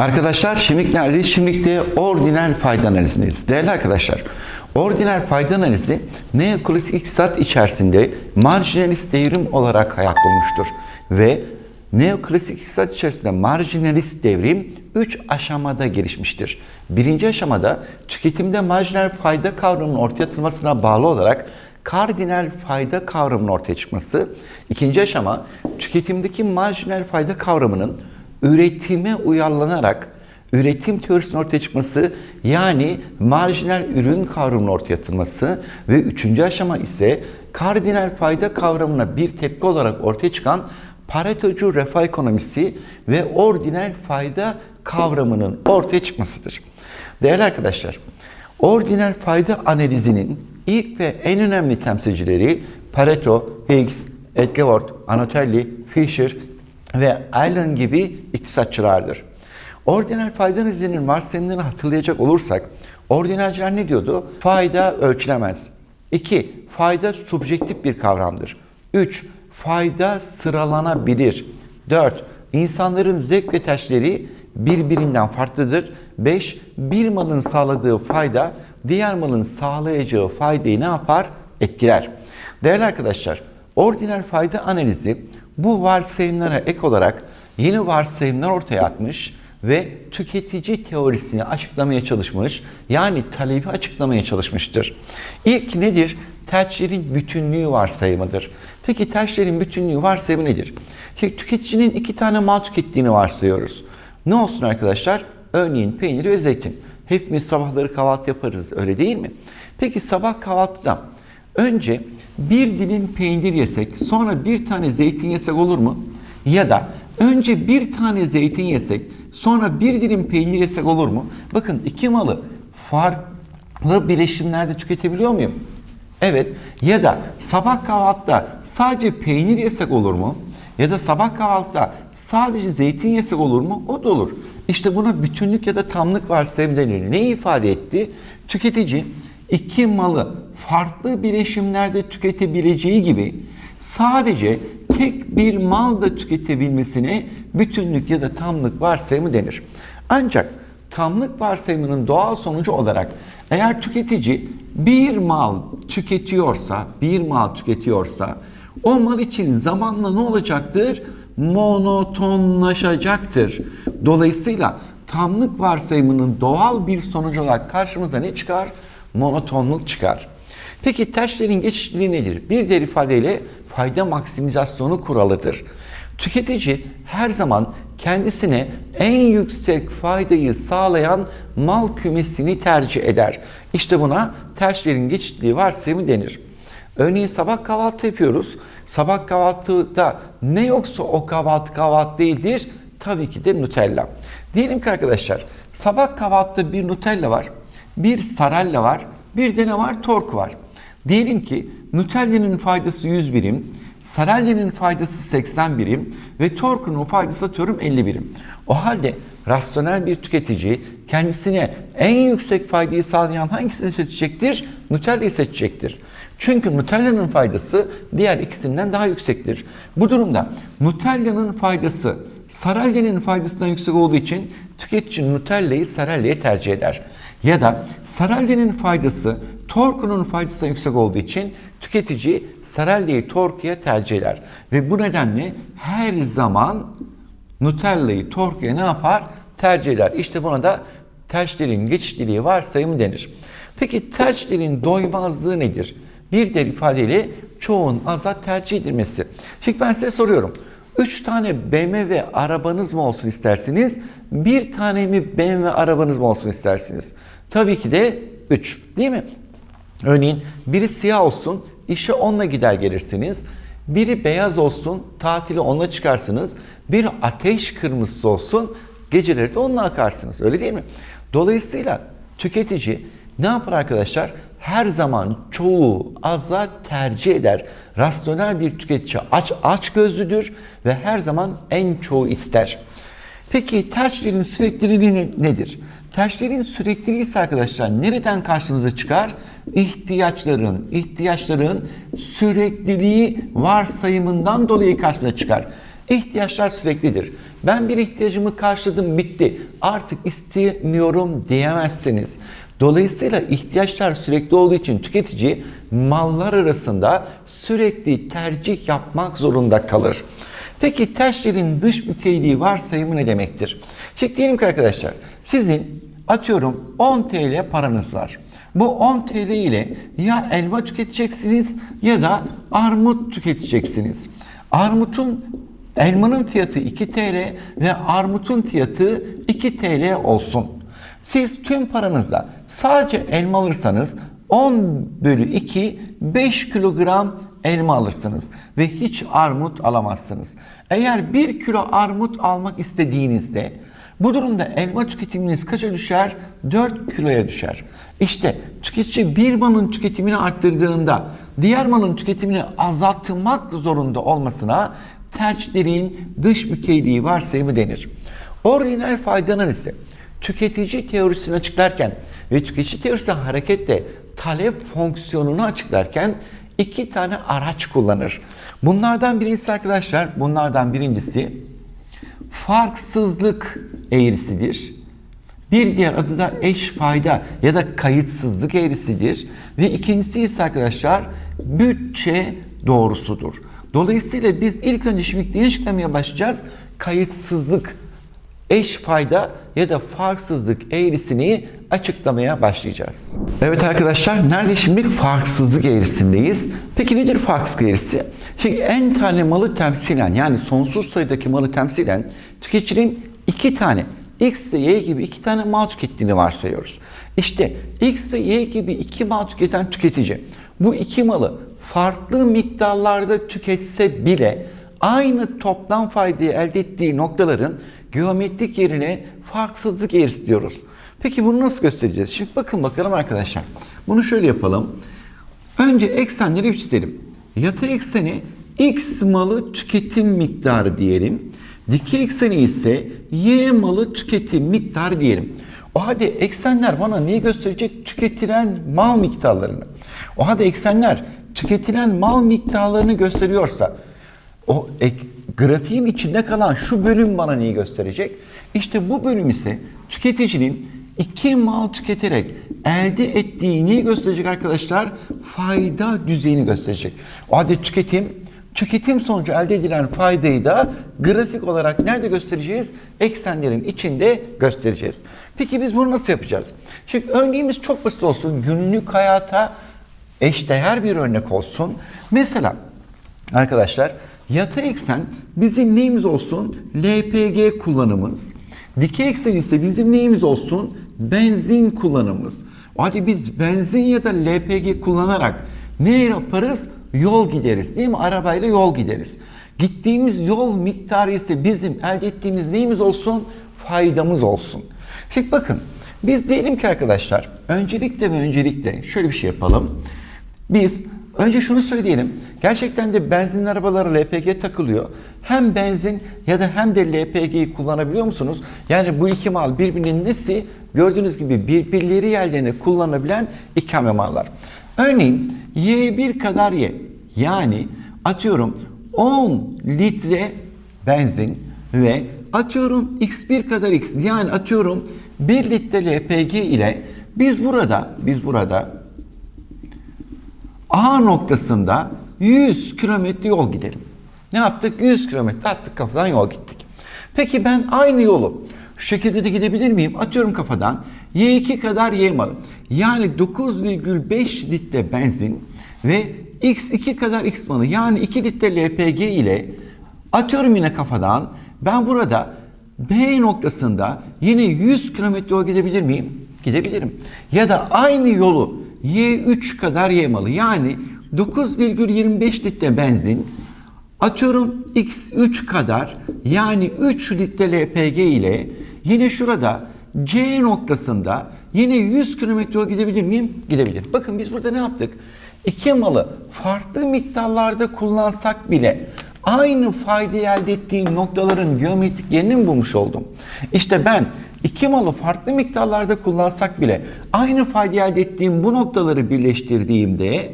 Arkadaşlar şimdilik neredeyiz? Şimdilik de ordinal fayda analizindeyiz. Değerli arkadaşlar, ordinal fayda analizi neoklasik iktisat içerisinde marjinalist devrim olarak hayat bulmuştur. Ve neoklasik iktisat içerisinde marjinalist devrim 3 aşamada gelişmiştir. Birinci aşamada tüketimde marjinal fayda kavramının ortaya atılmasına bağlı olarak kardinal fayda kavramının ortaya çıkması. İkinci aşama tüketimdeki marjinal fayda kavramının üretime uyarlanarak üretim teorisinin ortaya çıkması yani marjinal ürün kavramının ortaya atılması ve üçüncü aşama ise kardinal fayda kavramına bir tepki olarak ortaya çıkan Paretocu refah ekonomisi ve ordinal fayda kavramının ortaya çıkmasıdır. Değerli arkadaşlar, ordinal fayda analizinin ilk ve en önemli temsilcileri Pareto, Higgs, Edgeworth, Anatoly, Fisher ve Allen gibi iktisatçılardır. Ordinal fayda analizinin varsayımlarını hatırlayacak olursak, ordinalciler ne diyordu? Fayda ölçülemez. 2. Fayda subjektif bir kavramdır. 3. Fayda sıralanabilir. 4. İnsanların zevk ve tercihleri birbirinden farklıdır. 5. Bir malın sağladığı fayda diğer malın sağlayacağı faydayı ne yapar? Etkiler. Değerli arkadaşlar, ordinal fayda analizi bu varsayımlara ek olarak yeni varsayımlar ortaya atmış ve tüketici teorisini açıklamaya çalışmış, yani talebi açıklamaya çalışmıştır. İlk nedir? Tercihlerin bütünlüğü varsayımıdır. Peki tercihlerin bütünlüğü varsayımı nedir? Şimdi tüketicinin iki tane mal tükettiğini varsayıyoruz. Ne olsun arkadaşlar? Örneğin peynir ve zeytin. Hepimiz sabahları kahvaltı yaparız öyle değil mi? Peki sabah kahvaltıda önce bir dilim peynir yesek sonra bir tane zeytin yesek olur mu? Ya da önce bir tane zeytin yesek sonra bir dilim peynir yesek olur mu? Bakın iki malı farklı bileşimlerde tüketebiliyor muyum? Evet. Ya da sabah kahvaltıda sadece peynir yesek olur mu? Ya da sabah kahvaltıda sadece zeytin yesek olur mu? O da olur. İşte buna bütünlük ya da tamlık varsayım denir. Ne ifade etti? Tüketici iki malı farklı bileşimlerde tüketebileceği gibi sadece tek bir mal da tüketebilmesine bütünlük ya da tamlık varsayımı denir. Ancak tamlık varsayımının doğal sonucu olarak eğer tüketici bir mal tüketiyorsa, bir mal tüketiyorsa o mal için zamanla ne olacaktır? Monotonlaşacaktır. Dolayısıyla tamlık varsayımının doğal bir sonucu olarak karşımıza ne çıkar? Monotonluk çıkar. Peki tercihlerin geçişliliği nedir? Bir diğer ifadeyle fayda maksimizasyonu kuralıdır. Tüketici her zaman kendisine en yüksek faydayı sağlayan mal kümesini tercih eder. İşte buna tercihlerin geçişliliği varsayımı denir. Örneğin sabah kahvaltı yapıyoruz. Sabah kahvaltıda ne yoksa o kahvaltı kahvaltı değildir. Tabii ki de Nutella. Diyelim ki arkadaşlar sabah kahvaltıda bir Nutella var, bir Sarella var, bir de ne var? Tork var. Diyelim ki Nutella'nın faydası 100 birim, Sarella'nın faydası 80 birim ve Tork'un faydası atıyorum 50 birim. O halde rasyonel bir tüketici kendisine en yüksek faydayı sağlayan hangisini seçecektir? Nutella'yı seçecektir. Çünkü Nutella'nın faydası diğer ikisinden daha yüksektir. Bu durumda Nutella'nın faydası Sarella'nın faydasından yüksek olduğu için tüketici Nutella'yı Sarella'ya tercih eder. Ya da Sarella'nın faydası Torku'nun faydasından yüksek olduğu için tüketici Sarella'yı Torku'ya tercih eder. Ve bu nedenle her zaman Nutella'yı Torku'ya ne yapar? Tercih eder. İşte buna da tercihlerin geçişliliği varsayımı denir. Peki tercihlerin doymazlığı nedir? Bir diğer ifadeyle çoğun aza tercih edilmesi. Şimdi ben size soruyorum. Üç tane BMW arabanız mı olsun istersiniz? Bir tane mi BMW arabanız mı olsun istersiniz? Tabii ki de üç. Değil mi? Örneğin biri siyah olsun, işe onunla gider gelirsiniz. Biri beyaz olsun, tatili onunla çıkarsınız. Bir ateş kırmızısı olsun, geceleri de onunla akarsınız. Öyle değil mi? Dolayısıyla tüketici ne yapar arkadaşlar? Her zaman çoğu aza tercih eder. Rasyonel bir tüketici aç aç gözlüdür ve her zaman en çoğu ister. Peki tercihlerin sürekliliği ne- nedir? Tercihlerin sürekliliği ise arkadaşlar nereden karşımıza çıkar? İhtiyaçların, ihtiyaçların sürekliliği varsayımından dolayı karşımıza çıkar. İhtiyaçlar süreklidir. Ben bir ihtiyacımı karşıladım bitti. Artık istemiyorum diyemezsiniz. Dolayısıyla ihtiyaçlar sürekli olduğu için tüketici mallar arasında sürekli tercih yapmak zorunda kalır. Peki terslerin dış mükeyliği varsayımı ne demektir? Şimdi diyelim ki arkadaşlar sizin atıyorum 10 TL paranız var. Bu 10 TL ile ya elma tüketeceksiniz ya da armut tüketeceksiniz. Armutun elmanın fiyatı 2 TL ve armutun fiyatı 2 TL olsun. Siz tüm paranızla sadece elma alırsanız 10 bölü 2 5 kilogram elma alırsınız ve hiç armut alamazsınız. Eğer 1 kilo armut almak istediğinizde bu durumda elma tüketiminiz kaça düşer? 4 kiloya düşer. İşte tüketici bir malın tüketimini arttırdığında diğer malın tüketimini azaltmak zorunda olmasına tercihlerin dış mükeyliği varsayımı denir. Orijinal fayda analizi tüketici teorisini açıklarken ve tüketici teorisi hareketle talep fonksiyonunu açıklarken iki tane araç kullanır. Bunlardan birincisi arkadaşlar, bunlardan birincisi farksızlık eğrisidir. Bir diğer adı da eş fayda ya da kayıtsızlık eğrisidir. Ve ikincisi ise arkadaşlar bütçe doğrusudur. Dolayısıyla biz ilk önce şimdi ne işlemeye başlayacağız? Kayıtsızlık, eş fayda ya da farksızlık eğrisini açıklamaya başlayacağız. Evet arkadaşlar nerede şimdi farksızlık eğrisindeyiz. Peki nedir farksızlık eğrisi? Şimdi en tane malı temsilen yani sonsuz sayıdaki malı temsilen tüketicinin iki tane X ve Y gibi iki tane mal tükettiğini varsayıyoruz. İşte X ve Y gibi iki mal tüketen tüketici bu iki malı farklı miktarlarda tüketse bile aynı toplam faydayı elde ettiği noktaların geometrik yerine farksızlık eğrisi diyoruz. Peki bunu nasıl göstereceğiz? Şimdi bakın bakalım arkadaşlar. Bunu şöyle yapalım. Önce eksenleri bir çizelim. Yatay ekseni X malı tüketim miktarı diyelim. Dikey ekseni ise Y malı tüketim miktarı diyelim. O halde eksenler bana neyi gösterecek? Tüketilen mal miktarlarını. O halde eksenler tüketilen mal miktarlarını gösteriyorsa o ek, grafiğin içinde kalan şu bölüm bana neyi gösterecek? İşte bu bölüm ise tüketicinin iki mal tüketerek elde ettiği neyi gösterecek arkadaşlar? Fayda düzeyini gösterecek. O halde tüketim tüketim sonucu elde edilen faydayı da grafik olarak nerede göstereceğiz? Eksenlerin içinde göstereceğiz. Peki biz bunu nasıl yapacağız? Şimdi örneğimiz çok basit olsun. Günlük hayata eşdeğer bir örnek olsun. Mesela arkadaşlar yatay eksen bizim neyimiz olsun? LPG kullanımız. Dikey eksen ise bizim neyimiz olsun? Benzin kullanımız. Hadi biz benzin ya da LPG kullanarak ne yaparız? Yol gideriz değil mi? Arabayla yol gideriz. Gittiğimiz yol miktarı ise bizim elde ettiğimiz neyimiz olsun? Faydamız olsun. Şimdi bakın biz diyelim ki arkadaşlar öncelikle ve öncelikle şöyle bir şey yapalım. Biz önce şunu söyleyelim. Gerçekten de benzinli arabalara LPG takılıyor. Hem benzin ya da hem de LPG'yi kullanabiliyor musunuz? Yani bu iki mal birbirinin nesi? Gördüğünüz gibi birbirleri yerlerine kullanabilen ikame mallar. Örneğin Y1 kadar Y. Yani atıyorum 10 litre benzin ve atıyorum X1 kadar X. Yani atıyorum 1 litre LPG ile biz burada biz burada A noktasında 100 kilometre yol gidelim. Ne yaptık? 100 kilometre attık kafadan yol gittik. Peki ben aynı yolu şu şekilde de gidebilir miyim? Atıyorum kafadan Y2 kadar Y malı. Yani 9,5 litre benzin ve X2 kadar X malı. Yani 2 litre LPG ile atıyorum yine kafadan ben burada B noktasında yine 100 kilometre yol gidebilir miyim? Gidebilirim. Ya da aynı yolu Y3 kadar Y malı. Yani 9,25 litre benzin atıyorum X3 kadar yani 3 litre LPG ile yine şurada C noktasında yine 100 kilometre yol gidebilir miyim? Gidebilirim. Bakın biz burada ne yaptık? İki malı farklı miktarlarda kullansak bile aynı faydayı elde ettiğim noktaların geometrik yerini mi bulmuş oldum? İşte ben iki malı farklı miktarlarda kullansak bile aynı faydayı elde ettiğim bu noktaları birleştirdiğimde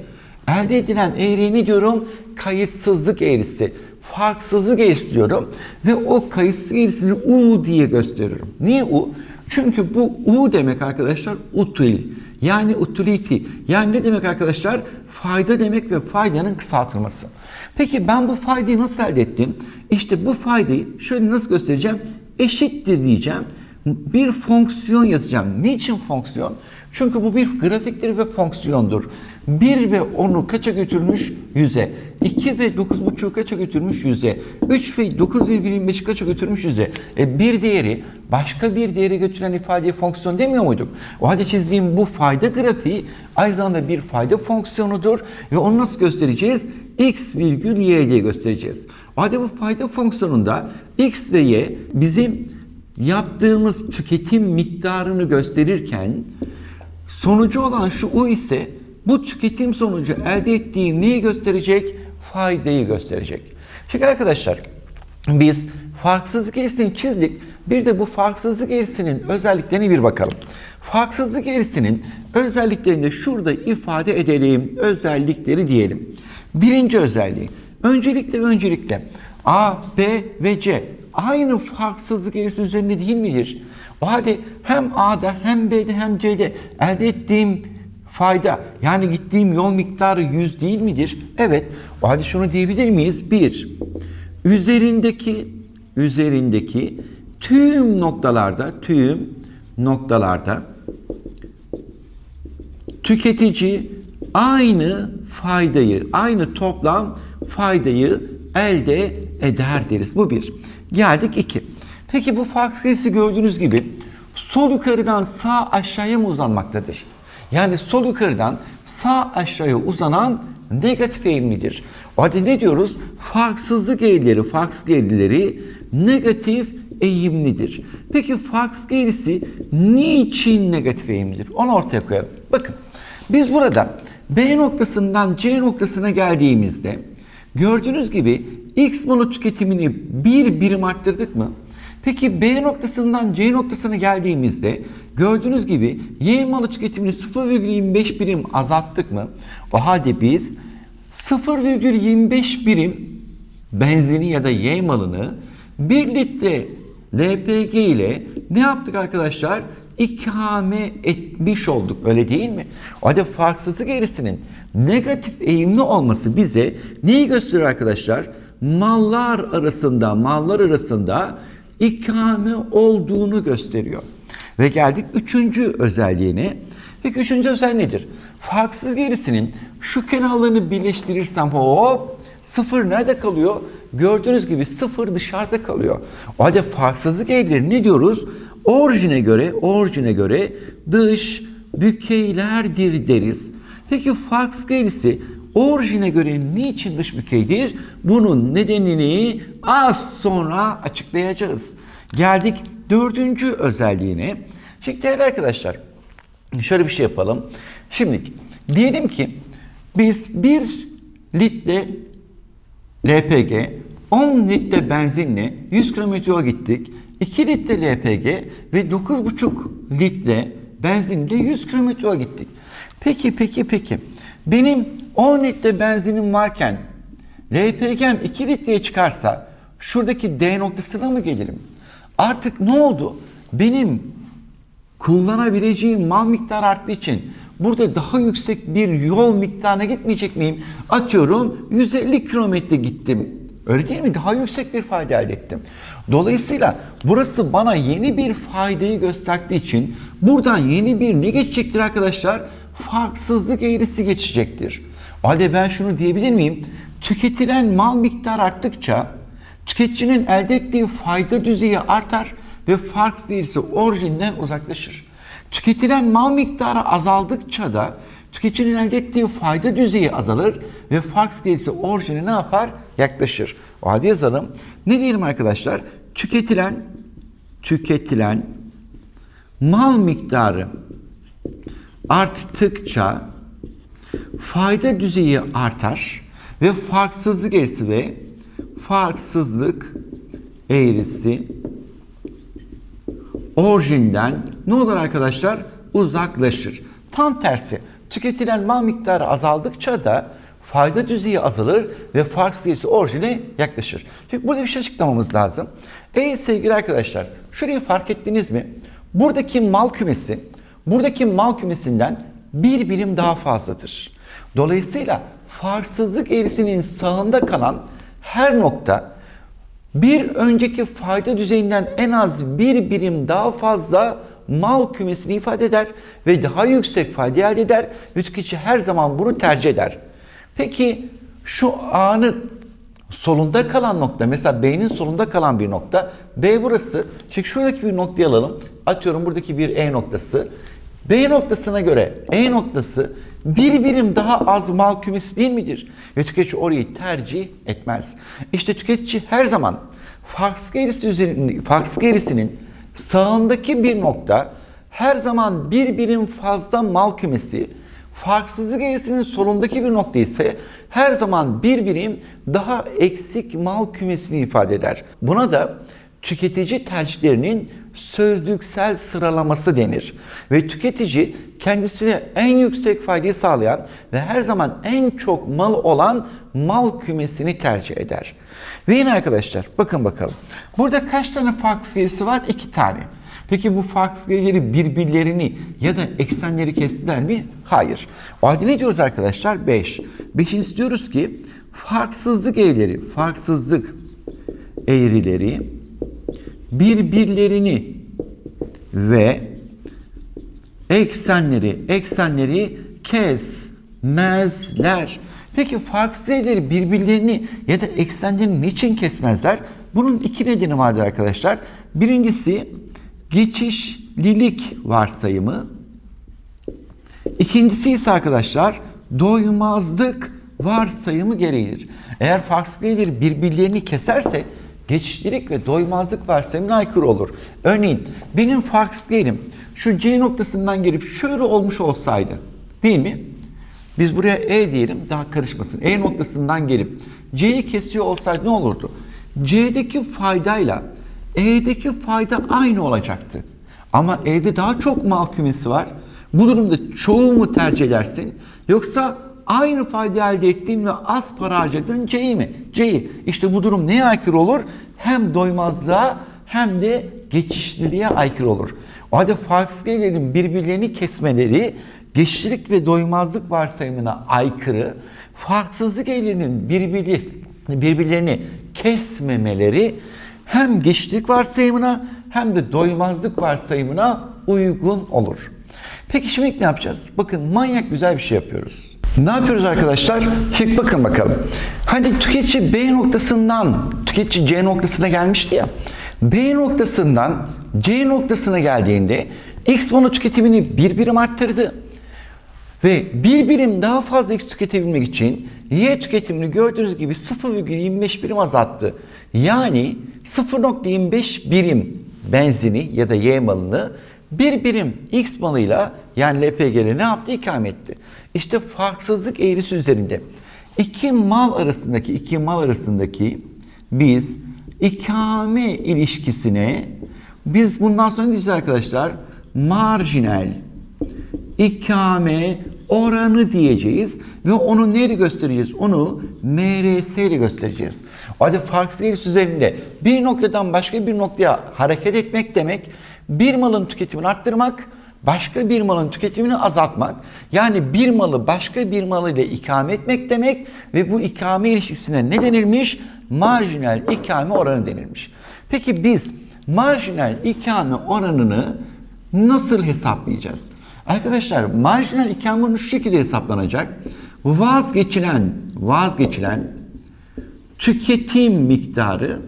elde edilen eğriyi ne diyorum? Kayıtsızlık eğrisi. farksızlık eğrisi diyorum ve o kayıtsız eğrisini U diye gösteriyorum. Niye U? Çünkü bu U demek arkadaşlar util. Yani utility. Yani ne demek arkadaşlar? Fayda demek ve faydanın kısaltılması. Peki ben bu faydayı nasıl elde ettim? İşte bu faydayı şöyle nasıl göstereceğim? Eşittir diyeceğim. Bir fonksiyon yazacağım. Niçin fonksiyon? Çünkü bu bir grafiktir ve fonksiyondur. 1 ve 10'u kaça götürmüş? 100'e. 2 ve 9.5'u kaça götürmüş? 100'e. 3 ve 9,25'i kaça götürmüş? 100'e. E bir değeri başka bir değere götüren ifadeye fonksiyon demiyor muyduk? O halde çizdiğim bu fayda grafiği aynı zamanda bir fayda fonksiyonudur ve onu nasıl göstereceğiz? x virgül y diye göstereceğiz. O halde bu fayda fonksiyonunda x ve y bizim yaptığımız tüketim miktarını gösterirken sonucu olan şu u ise bu tüketim sonucu elde ettiğim neyi gösterecek? Faydayı gösterecek. Çünkü arkadaşlar biz farksızlık eğrisini çizdik. Bir de bu farksızlık eğrisinin özelliklerine bir bakalım. Farksızlık eğrisinin özelliklerini şurada ifade edelim. Özellikleri diyelim. Birinci özelliği. Öncelikle öncelikle A, B ve C aynı farksızlık eğrisi üzerinde değil midir? O halde hem A'da hem B'de hem C'de elde ettiğim fayda yani gittiğim yol miktarı 100 değil midir? Evet. O halde şunu diyebilir miyiz? 1. Üzerindeki üzerindeki tüm noktalarda tüm noktalarda tüketici aynı faydayı, aynı toplam faydayı elde eder deriz. Bu bir. Geldik iki. Peki bu fark sayısı gördüğünüz gibi sol yukarıdan sağ aşağıya mı uzanmaktadır? Yani sol yukarıdan sağ aşağıya uzanan negatif eğimlidir. O halde ne diyoruz? Farksızlık eğrileri, farksızlık eğrileri negatif eğimlidir. Peki farksızlık eğrisi niçin negatif eğimlidir? Onu ortaya koyalım. Bakın biz burada B noktasından C noktasına geldiğimizde gördüğünüz gibi X mono tüketimini bir birim arttırdık mı? Peki B noktasından C noktasına geldiğimizde gördüğünüz gibi Y malı tüketimini 0,25 birim azalttık mı? O halde biz 0,25 birim benzini ya da Y malını 1 litre LPG ile ne yaptık arkadaşlar? İkame etmiş olduk öyle değil mi? O halde farksızlık eğrisinin negatif eğimli olması bize neyi gösteriyor arkadaşlar? Mallar arasında, mallar arasında ikame olduğunu gösteriyor. Ve geldik üçüncü özelliğine. Peki üçüncü özelliği nedir? Farksız gerisinin şu kenarlarını birleştirirsem hop sıfır nerede kalıyor? Gördüğünüz gibi sıfır dışarıda kalıyor. O halde farksızlık eğrileri ne diyoruz? Orijine göre, orijine göre dış bükeylerdir deriz. Peki farksız eğrisi orijine göre niçin dış bükeydir? Bunun nedenini az sonra açıklayacağız. Geldik dördüncü özelliğine. Şimdi değerli arkadaşlar şöyle bir şey yapalım. Şimdi diyelim ki biz bir litre LPG 10 litre benzinle 100 km yol gittik. 2 litre LPG ve 9,5 litre benzinle 100 km yol gittik. Peki peki peki. Benim 10 litre benzinim varken LPG'm 2 litreye çıkarsa şuradaki D noktasına mı gelirim? Artık ne oldu? Benim kullanabileceğim mal miktarı arttığı için burada daha yüksek bir yol miktarına gitmeyecek miyim? Atıyorum 150 kilometre gittim. Öyle değil mi? Daha yüksek bir fayda elde ettim. Dolayısıyla burası bana yeni bir faydayı gösterdiği için buradan yeni bir ne geçecektir arkadaşlar? Farksızlık eğrisi geçecektir. O halde ben şunu diyebilir miyim? Tüketilen mal miktarı arttıkça tüketicinin elde ettiği fayda düzeyi artar ve fark değerisi orijinden uzaklaşır. Tüketilen mal miktarı azaldıkça da tüketicinin elde ettiği fayda düzeyi azalır ve fark değerisi orijine ne yapar? Yaklaşır. O halde yazalım. Ne diyelim arkadaşlar? Tüketilen tüketilen mal miktarı arttıkça fayda düzeyi artar ve farksızlık eğrisi ve farksızlık eğrisi orijinden ne olur arkadaşlar? Uzaklaşır. Tam tersi tüketilen mal miktarı azaldıkça da fayda düzeyi azalır ve fark sayısı orijine yaklaşır. Çünkü burada bir şey açıklamamız lazım. Ey sevgili arkadaşlar, şurayı fark ettiniz mi? Buradaki mal kümesi, buradaki mal kümesinden bir birim daha fazladır. Dolayısıyla farksızlık eğrisinin sağında kalan her nokta bir önceki fayda düzeyinden en az bir birim daha fazla mal kümesini ifade eder ve daha yüksek fayda elde eder tüketici her zaman bunu tercih eder. Peki şu A'nın solunda kalan nokta mesela B'nin solunda kalan bir nokta B burası. Şimdi şuradaki bir noktayı alalım. Atıyorum buradaki bir E noktası. B noktasına göre E noktası bir birim daha az mal kümesi değil midir? Ve tüketici orayı tercih etmez. İşte tüketici her zaman farksız eğrisi üzerinde, farksız eğrisinin sağındaki bir nokta her zaman bir birim fazla mal kümesi, farksızlık eğrisinin solundaki bir nokta ise her zaman bir birim daha eksik mal kümesini ifade eder. Buna da tüketici tercihlerinin sözlüksel sıralaması denir. Ve tüketici kendisine en yüksek faydayı sağlayan ve her zaman en çok mal olan mal kümesini tercih eder. Ve yine arkadaşlar bakın bakalım. Burada kaç tane farksız gerisi var? İki tane. Peki bu farksız gerileri birbirlerini ya da eksenleri kestiler mi? Hayır. O halde ne diyoruz arkadaşlar? 5. 5. diyoruz ki farksızlık eğrileri, farksızlık eğrileri birbirlerini ve eksenleri, eksenleri kesmezler. Peki farksız eğrileri birbirlerini ya da eksenlerini niçin kesmezler? Bunun iki nedeni vardır arkadaşlar. Birincisi geçişlilik varsayımı. İkincisi ise arkadaşlar doymazlık varsayımı gereğidir. Eğer farksız eğrileri birbirlerini keserse geçişlilik ve doymazlık varsayımına aykırı olur. Örneğin benim farksız eğrim şu C noktasından gelip şöyle olmuş olsaydı değil mi? Biz buraya E diyelim daha karışmasın. E noktasından gelip C'yi kesiyor olsaydı ne olurdu? C'deki faydayla E'deki fayda aynı olacaktı. Ama E'de daha çok mal kümesi var. Bu durumda çoğu mu tercih edersin? Yoksa aynı fayda elde ettiğin ve az para harcadığın C'yi mi? C'yi. İşte bu durum neye aykırı olur? Hem doymazlığa hem de geçişliliğe aykırı olur. O halde farksız gelirlerin birbirlerini kesmeleri geçişlilik ve doymazlık varsayımına aykırı, farksızlık eğiliminin birbiri, birbirlerini kesmemeleri hem geçişlilik varsayımına hem de doymazlık varsayımına uygun olur. Peki şimdi ne yapacağız? Bakın manyak güzel bir şey yapıyoruz. Ne yapıyoruz arkadaşlar? Şimdi bakın bakalım. Hani tüketici B noktasından tüketici C noktasına gelmişti ya. B noktasından C noktasına geldiğinde X bunu tüketimini bir birim arttırdı. Ve bir birim daha fazla X tüketebilmek için Y tüketimini gördüğünüz gibi 0,25 birim azalttı. Yani 0,25 birim benzini ya da Y malını bir birim X malıyla yani LPG'yle ne yaptı? İkame etti. İşte farksızlık eğrisi üzerinde iki mal arasındaki iki mal arasındaki biz ikame ilişkisine biz bundan sonra ne diyeceğiz arkadaşlar? Marjinal ikame oranı diyeceğiz ve onu neyle göstereceğiz? Onu MRS ile göstereceğiz. O halde farksız eğrisi üzerinde bir noktadan başka bir noktaya hareket etmek demek bir malın tüketimini arttırmak, başka bir malın tüketimini azaltmak. Yani bir malı başka bir mal ile ikame etmek demek ve bu ikame ilişkisine ne denilmiş? Marjinal ikame oranı denilmiş. Peki biz marjinal ikame oranını nasıl hesaplayacağız? Arkadaşlar marjinal ikame oranı şu şekilde hesaplanacak. Vazgeçilen, vazgeçilen tüketim miktarı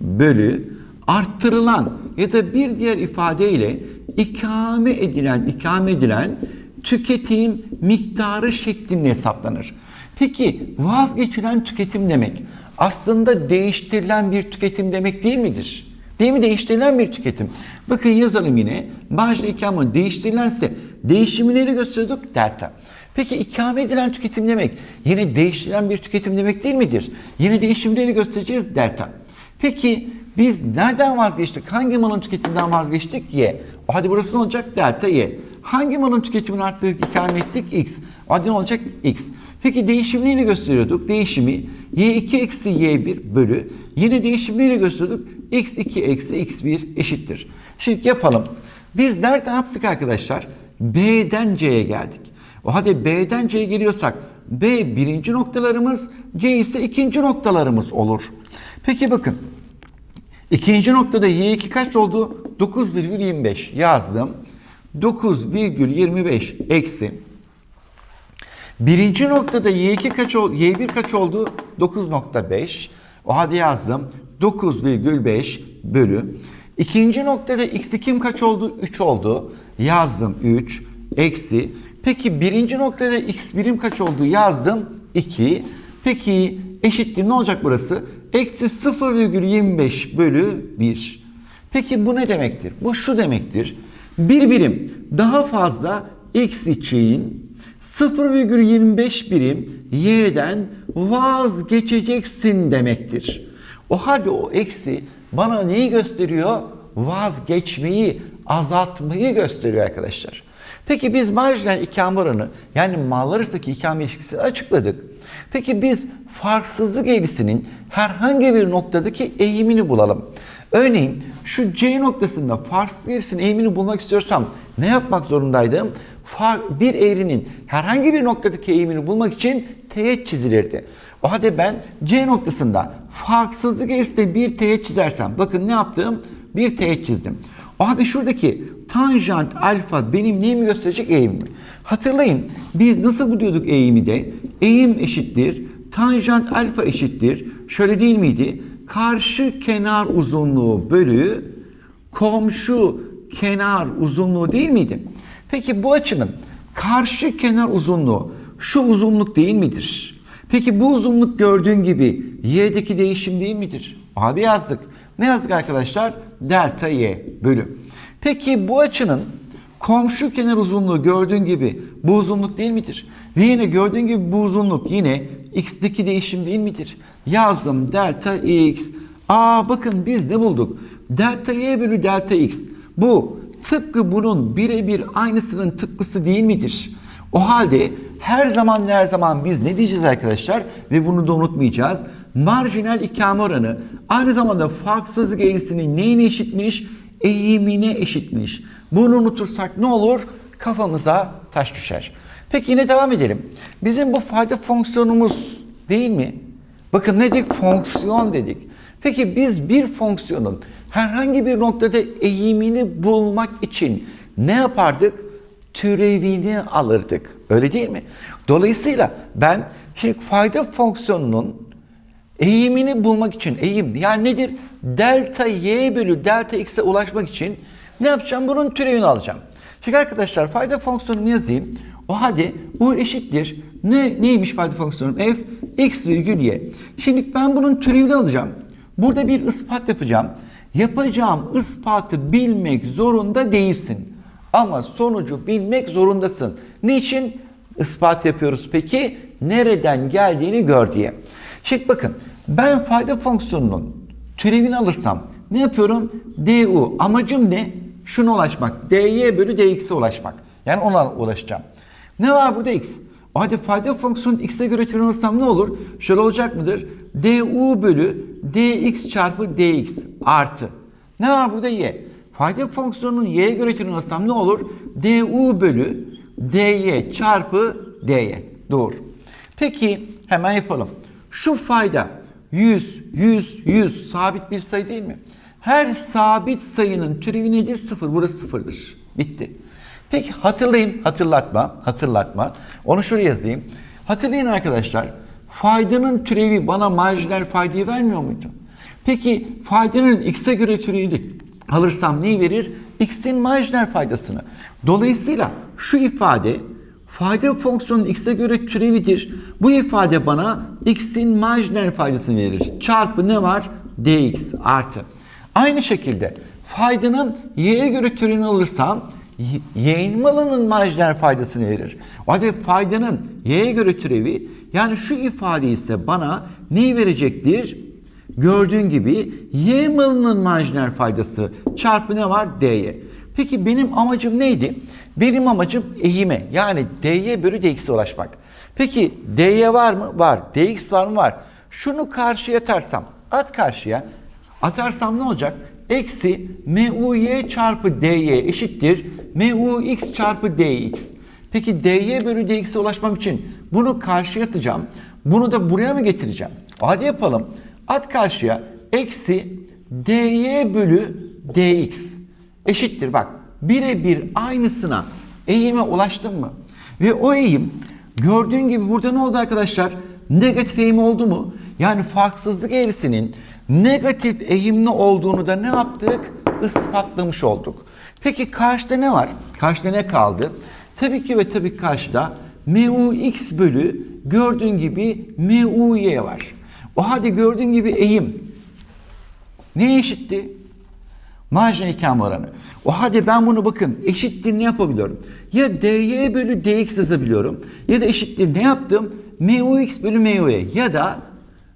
bölü arttırılan ya da bir diğer ifadeyle ikame edilen, ikame edilen tüketim miktarı şeklinde hesaplanır. Peki vazgeçilen tüketim demek aslında değiştirilen bir tüketim demek değil midir? Değil mi? Değiştirilen bir tüketim. Bakın yazalım yine. Marjinal ikame değiştirilense değişimi neyle gösteriyorduk? Delta. Peki ikame edilen tüketim demek yine değiştirilen bir tüketim demek değil midir? Yine değişimleri göstereceğiz delta. Peki biz nereden vazgeçtik? Hangi malın tüketiminden vazgeçtik? Y. Hadi burası ne olacak? Delta Y. Hangi malın tüketimini arttırdık, ikame ettik? X. Hadi ne olacak? X. Peki değişimliğini gösteriyorduk. Değişimi y2 eksi y1 bölü yine değişimliğini gösteriyorduk. x2 eksi x1 eşittir. Şimdi yapalım. Biz nereden yaptık arkadaşlar? B'den C'ye geldik. O halde B'den C'ye geliyorsak B birinci noktalarımız, C ise ikinci noktalarımız olur. Peki bakın. İkinci noktada y2 kaç oldu? 9,25 yazdım. 9,25 eksi. Birinci noktada y2 kaç oldu? y1 kaç oldu? 9.5. O halde yazdım. 9,5 bölü. İkinci noktada x2 kaç oldu? 3 oldu. Yazdım 3 eksi. Peki birinci noktada x birim kaç oldu? Yazdım 2. Peki eşittir ne olacak burası? Eksi 0,25 bölü 1. Peki bu ne demektir? Bu şu demektir. Bir birim daha fazla x için 0,25 birim y'den vazgeçeceksin demektir. O halde o eksi bana neyi gösteriyor? Vazgeçmeyi, azaltmayı gösteriyor arkadaşlar. Peki biz marjinal ikame oranı yani mal arasındaki ikame ilişkisini açıkladık. Peki biz farksızlık eğrisinin herhangi bir noktadaki eğimini bulalım. Örneğin şu C noktasında farksızlık eğrisinin eğimini bulmak istiyorsam ne yapmak zorundaydım? Bir eğrinin herhangi bir noktadaki eğimini bulmak için teğet çizilirdi. O halde ben C noktasında farksızlık eğrisinde bir teğet çizersem bakın ne yaptım? Bir teğet çizdim. O halde şuradaki tanjant alfa benim neyimi gösterecek eğimimi. Hatırlayın biz nasıl buluyorduk eğimi de? Eğim eşittir tanjant alfa eşittir. Şöyle değil miydi? Karşı kenar uzunluğu bölü komşu kenar uzunluğu değil miydi? Peki bu açının karşı kenar uzunluğu şu uzunluk değil midir? Peki bu uzunluk gördüğün gibi y'deki değişim değil midir? Hadi yazdık. Ne yazdık arkadaşlar? Delta y bölü. Peki bu açının komşu kenar uzunluğu gördüğün gibi bu uzunluk değil midir? Ve yine gördüğün gibi bu uzunluk yine x'deki değişim değil midir? Yazdım delta x. Aa bakın biz ne bulduk? Delta y bölü delta x. Bu tıpkı bunun birebir aynısının tıpkısı değil midir? O halde her zaman her zaman biz ne diyeceğiz arkadaşlar? Ve bunu da unutmayacağız. Marjinal ikame oranı aynı zamanda farksızlık eğrisinin neyine eşitmiş? Eğimine eşitmiş. Bunu unutursak ne olur? Kafamıza taş düşer. Peki yine devam edelim. Bizim bu fayda fonksiyonumuz değil mi? Bakın ne dedik? Fonksiyon dedik. Peki biz bir fonksiyonun herhangi bir noktada eğimini bulmak için ne yapardık? Türevini alırdık. Öyle değil mi? Dolayısıyla ben şimdi fayda fonksiyonunun eğimini bulmak için eğim yani nedir? Delta y bölü delta x'e ulaşmak için ne yapacağım? Bunun türevini alacağım. Şimdi arkadaşlar fayda fonksiyonunu yazayım. O halde u eşittir. Ne, neymiş fayda fonksiyonum? f x virgül y. Şimdi ben bunun türevini alacağım. Burada bir ispat yapacağım. Yapacağım ispatı bilmek zorunda değilsin. Ama sonucu bilmek zorundasın. Niçin? Ispat yapıyoruz peki. Nereden geldiğini gör diye. Şimdi bakın ben fayda fonksiyonunun türevini alırsam ne yapıyorum? du. Amacım ne? Şuna ulaşmak. dy bölü dx'e ulaşmak. Yani ona ulaşacağım. Ne var burada x? O halde fayda fonksiyonu x'e göre alırsam ne olur? Şöyle olacak mıdır? du bölü dx çarpı dx artı. Ne var burada y? Fayda fonksiyonunun y'ye göre alırsam ne olur? du bölü dy çarpı dy. Doğru. Peki hemen yapalım. Şu fayda 100, 100, 100 sabit bir sayı değil mi? Her sabit sayının türevi nedir? Sıfır. Burası sıfırdır. Bitti. Peki hatırlayın, hatırlatma, hatırlatma. Onu şuraya yazayım. Hatırlayın arkadaşlar. Faydanın türevi bana marjinal faydayı vermiyor muydu? Peki faydanın x'e göre türevini alırsam neyi verir? x'in marjinal faydasını. Dolayısıyla şu ifade fayda fonksiyonun x'e göre türevidir. Bu ifade bana x'in marjinal faydasını verir. Çarpı ne var? dx artı. Aynı şekilde faydanın y'ye göre türevini alırsam y'nin malının marjinal faydasını verir. O halde faydanın y'ye göre türevi yani şu ifade ise bana neyi verecektir? Gördüğün gibi y malının marjinal faydası çarpı ne var? dy. Peki benim amacım neydi? Benim amacım eğime yani dy bölü dx'e ulaşmak. Peki dy var mı? Var. dx var mı? Var. Şunu karşıya atarsam, at karşıya. Atarsam ne olacak? Eksi muy çarpı dy eşittir mux çarpı dx. Peki dy bölü dx'e ulaşmam için bunu karşıya atacağım. Bunu da buraya mı getireceğim? Hadi yapalım. At karşıya eksi dy bölü dx eşittir. Bak birebir aynısına eğime ulaştım mı? Ve o eğim gördüğün gibi burada ne oldu arkadaşlar? Negatif eğim oldu mu? Yani farksızlık eğrisinin negatif eğimli olduğunu da ne yaptık? Ispatlamış olduk. Peki karşıda ne var? Karşıda ne kaldı? Tabii ki ve tabii karşıda mux bölü gördüğün gibi muy var. O halde gördüğün gibi eğim neye eşitti? Marjinal ikame oranı. O halde ben bunu bakın eşittir ne yapabiliyorum? Ya dy bölü dx yazabiliyorum ya da eşittir ne yaptım? mux bölü muy ya da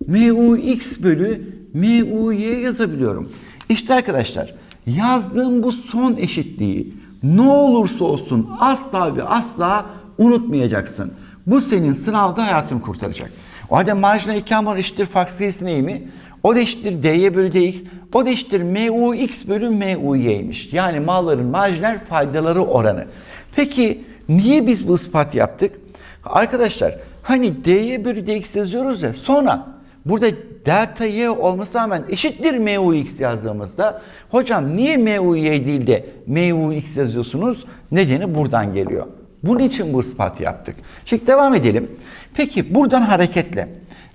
mux bölü muy yazabiliyorum. İşte arkadaşlar yazdığım bu son eşitliği ne olursa olsun asla ve asla unutmayacaksın. Bu senin sınavda hayatını kurtaracak. O halde marjinal oranı eşittir fark sayısı neymi? O da eşittir dy bölü dx. O da eşittir mux bölü muy'ymiş. Yani malların marjinal faydaları oranı. Peki niye biz bu ispat yaptık? Arkadaşlar hani dy bölü dx yazıyoruz ya sonra burada delta y olması rağmen eşittir mux yazdığımızda hocam niye muy değil de mux yazıyorsunuz? Nedeni buradan geliyor. Bunun için bu ispatı yaptık. Şimdi devam edelim. Peki buradan hareketle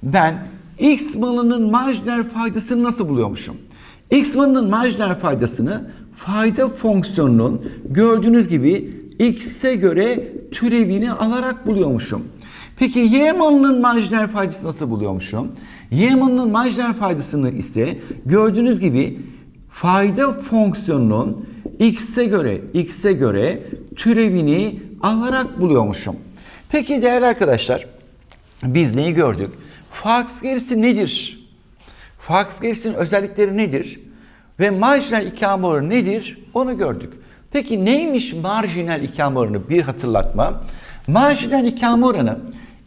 ben X malının marjinal faydasını nasıl buluyormuşum? X malının marjinal faydasını fayda fonksiyonunun gördüğünüz gibi x'e göre türevini alarak buluyormuşum. Peki y malının marjinal faydasını nasıl buluyormuşum? Y malının marjinal faydasını ise gördüğünüz gibi fayda fonksiyonunun x'e göre x'e göre türevini alarak buluyormuşum. Peki değerli arkadaşlar biz neyi gördük? Farks gerisi nedir? Farks gerisinin özellikleri nedir? Ve marjinal ikame nedir? Onu gördük. Peki neymiş marjinal ikame oranı? Bir hatırlatma. Marjinal ikame oranı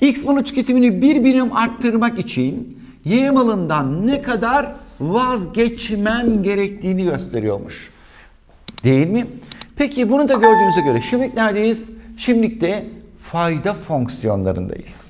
X malı tüketimini bir birim arttırmak için Y malından ne kadar vazgeçmem gerektiğini gösteriyormuş. Değil mi? Peki bunu da gördüğünüze göre şimdilik neredeyiz? Şimdilik de fayda fonksiyonlarındayız.